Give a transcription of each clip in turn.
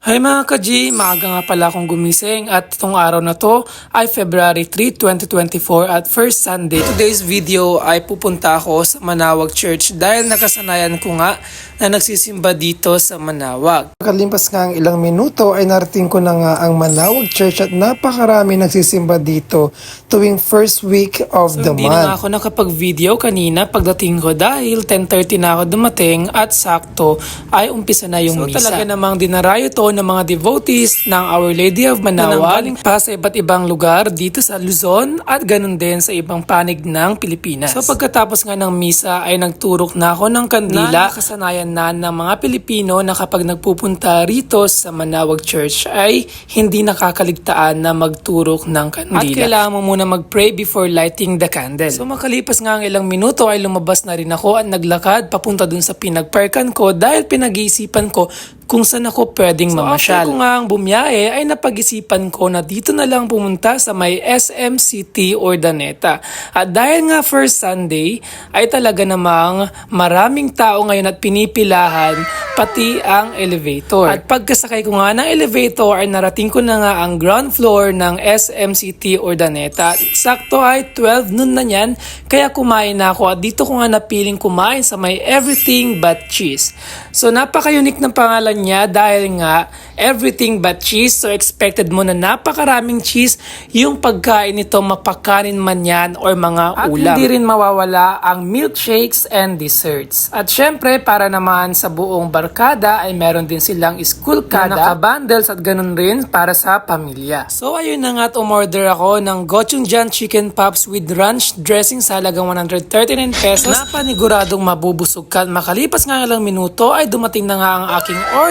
Hi mga ka-G, maaga nga pala akong gumising at itong araw na to ay February 3, 2024 at first Sunday. Today's video ay pupunta ako sa Manawag Church dahil nakasanayan ko nga na nagsisimba dito sa Manawag. Kalimpas nga ang ilang minuto ay narating ko na nga ang Manawag Church at napakarami nagsisimba dito tuwing first week of the hindi month. na nga ako nakapag-video kanina pagdating ko dahil 10.30 na ako dumating at sakto ay umpisa na yung So, misa. talaga namang dinarayo to ng mga devotees ng Our Lady of Manawag Nananggaling pa sa iba't ibang lugar dito sa Luzon at ganun din sa ibang panig ng Pilipinas. So pagkatapos nga ng misa ay nagturok na ako ng kandila. Nakasanayan na ng mga Pilipino na kapag nagpupunta rito sa Manawag Church ay hindi nakakaligtaan na magturok ng kandila. At kailangan mo muna mag-pray before lighting the candle. So makalipas nga ang ilang minuto ay lumabas na rin ako at naglakad papunta dun sa pinagparkan ko dahil pinag-iisipan ko kung saan ako pwedeng mamasyal. So after ko nga ang bumiyahe ay napag-isipan ko na dito na lang pumunta sa may SM City Ordaneta. At dahil nga first Sunday ay talaga namang maraming tao ngayon at pinipilahan pati ang elevator. At pagkasakay ko nga ng elevator ay narating ko na nga ang ground floor ng SM City Ordaneta. Sakto ay 12 noon na yan kaya kumain na ako at dito ko nga napiling kumain sa may everything but cheese. So napaka-unique ng pangalan niya dahil nga everything but cheese. So expected mo na napakaraming cheese yung pagkain nito mapakanin man yan or mga At ulam. hindi rin mawawala ang milkshakes and desserts. At syempre para naman sa buong barkada ay meron din silang school kada, naka-bundles at ganun rin para sa pamilya. So ayun na nga at umorder ako ng gochujang chicken pops with ranch dressing sa halagang 139 pesos. Napaniguradong mabubusog ka. Makalipas nga ilang minuto ay dumating na nga ang aking order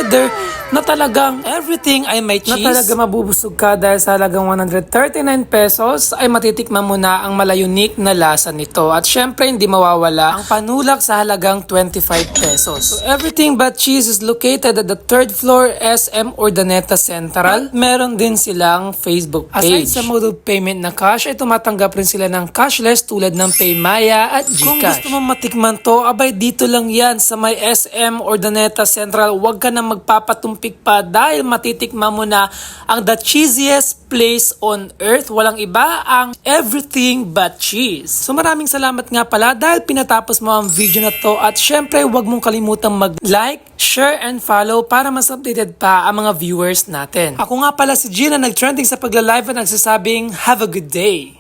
na talagang everything ay may cheese. Na talaga mabubusog ka dahil sa halagang 139 pesos ay matitikman mo na ang malayunik na lasa nito. At syempre hindi mawawala ang panulak sa halagang 25 pesos. So everything but cheese is located at the third floor SM Ordaneta Central. At meron din silang Facebook page. Aside sa mode of payment na cash ay tumatanggap rin sila ng cashless tulad ng Paymaya at Gcash. Kung gusto mo matikman to, abay dito lang yan sa may SM Ordaneta Central. Huwag ka na magpapatumpik pa dahil matitikman mo na ang the cheesiest place on earth. Walang iba ang everything but cheese. So maraming salamat nga pala dahil pinatapos mo ang video na to at syempre huwag mong kalimutang mag-like, share, and follow para mas updated pa ang mga viewers natin. Ako nga pala si Gina nag-trending sa pagla-live at nagsasabing have a good day.